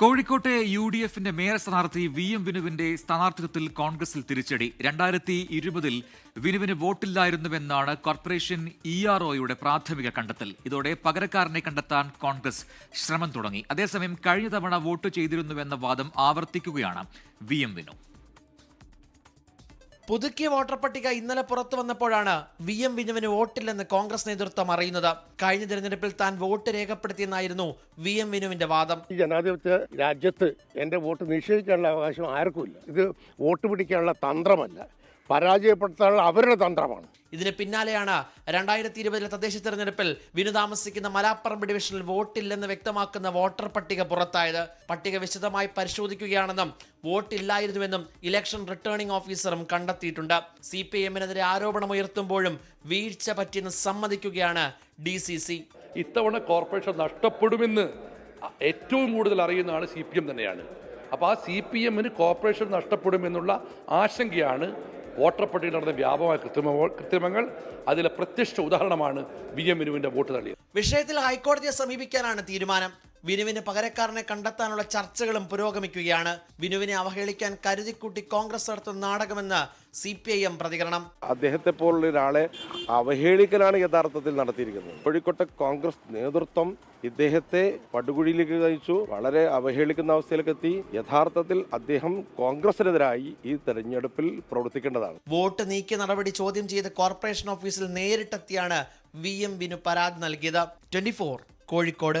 കോഴിക്കോട്ടെ U D എഫിന്റെ mayor സ്ഥാനാർത്ഥി വി എം വിനുവിന്റെ സ്ഥാനാർത്ഥിത്വത്തിൽ കോൺഗ്രസിൽ തിരിച്ചടി. രണ്ടായിരത്തി ഇരുപതിൽ വിനുവിന് വോട്ടില്ലായിരുന്നുവെന്നാണ് കോർപ്പറേഷൻ ഇ ആർ ഒയുടെ പ്രാഥമിക കണ്ടെത്തൽ. ഇതോടെ പകരക്കാരനെ കണ്ടെത്താൻ കോൺഗ്രസ് ശ്രമം തുടങ്ങി. അതേസമയം കഴിഞ്ഞ തവണ വോട്ട് ചെയ്തിരുന്നുവെന്ന വാദം ആവർത്തിക്കുകയാണ് വി എം വിനു. പുതുക്കിയ വോട്ടർ പട്ടിക ഇന്നലെ പുറത്തു വന്നപ്പോഴാണ് വി എം വിനുവിന് വോട്ടില്ലെന്ന് കോൺഗ്രസ് നേതൃത്വം അറിയുന്നത്. കഴിഞ്ഞ തിരഞ്ഞെടുപ്പിൽ താൻ വോട്ട് രേഖപ്പെടുത്തിയെന്നായിരുന്നു വി എം വിനുവിന്റെ വാദം. ജനാധിപത്യ രാജ്യത്ത് എന്റെ വോട്ട് നിഷേധിക്കാനുള്ള അവകാശം ആർക്കുമില്ല ഇത് വോട്ട് പിടിക്കാനുള്ള തന്ത്രമല്ല. പരാജയപ്പെടുത്താനുള്ള അവരുടെ തന്ത്രമാണ്. ഇതിന് പിന്നാലെയാണ് രണ്ടായിരത്തി ഇരുപതിലെ തദ്ദേശ തെരഞ്ഞെടുപ്പിൽ വിനു താമസിക്കുന്ന മലാപ്പറമ്പ് ഡിവിഷനിൽ വോട്ടില്ലെന്ന് വ്യക്തമാക്കുന്ന വോട്ടർ പട്ടിക പുറത്തായത്. പട്ടിക വിശദമായി പരിശോധിക്കുകയാണെന്നും വോട്ടില്ലായിരുന്നുവെന്നും ഇലക്ഷൻ റിട്ടേണിംഗ് ഓഫീസറും കണ്ടെത്തിയിട്ടുണ്ട്. സി പി എമ്മിനെതിരെ ആരോപണമുയർത്തുമ്പോഴും വീഴ്ച പറ്റിയെന്ന് സമ്മതിക്കുകയാണ് ഡി സി സി. ഇത്തവണ കോർപ്പറേഷൻ നഷ്ടപ്പെടുമെന്ന് ഏറ്റവും കൂടുതൽ അറിയുന്നതാണ് സി പി എം തന്നെയാണ്. അപ്പോൾ ആ സി പി എമ്മിന് കോർപ്പറേഷൻ നഷ്ടപ്പെടുമെന്നുള്ള ആശങ്കയാണ് വോട്ടർ പട്ടികയിൽ നടന്ന വ്യാപകമായ കൃത്രിമ കൃത്രിമങ്ങൾ അതിലെ പ്രത്യക്ഷ ഉദാഹരണമാണ് വി എം വോട്ട് തള്ളിയത്. വിഷയത്തിൽ ഹൈക്കോടതിയെ സമീപിക്കാനാണ് തീരുമാനം. വിനുവിന് പകരക്കാരനെ കണ്ടെത്താനുള്ള ചർച്ചകളും പുരോഗമിക്കുകയാണ്. വിനുവിനെ അവഹേളിക്കാൻ കരുതിക്കൂട്ടി കോൺഗ്രസ് നടത്തുന്ന നാടകമെന്ന് സി പി ഐ എം പ്രതികരണം. അദ്ദേഹത്തെ പോലുള്ള ഒരാളെ അവഹേളിക്കലാണ് യഥാർത്ഥത്തിൽ നടത്തിയിരിക്കുന്നത്. കോഴിക്കോട്ടെ കോൺഗ്രസ് നേതൃത്വം ഇദ്ദേഹത്തെ പടുകുഴിയിലേക്ക് നയിച്ചു. വളരെ അവഹേളിക്കുന്ന അവസ്ഥയിലേക്ക് എത്തി. യഥാർത്ഥത്തിൽ അദ്ദേഹം കോൺഗ്രസിനെതിരായി ഈ തെരഞ്ഞെടുപ്പിൽ പ്രവർത്തിക്കേണ്ടതാണ്. വോട്ട് നീക്കിയ നടപടി ചോദ്യം ചെയ്ത് കോർപ്പറേഷൻ ഓഫീസിൽ നേരിട്ടെത്തിയാണ് വി എം വിനു പരാതി നൽകിയത്. ട്വന്റി കോഴിക്കോട്.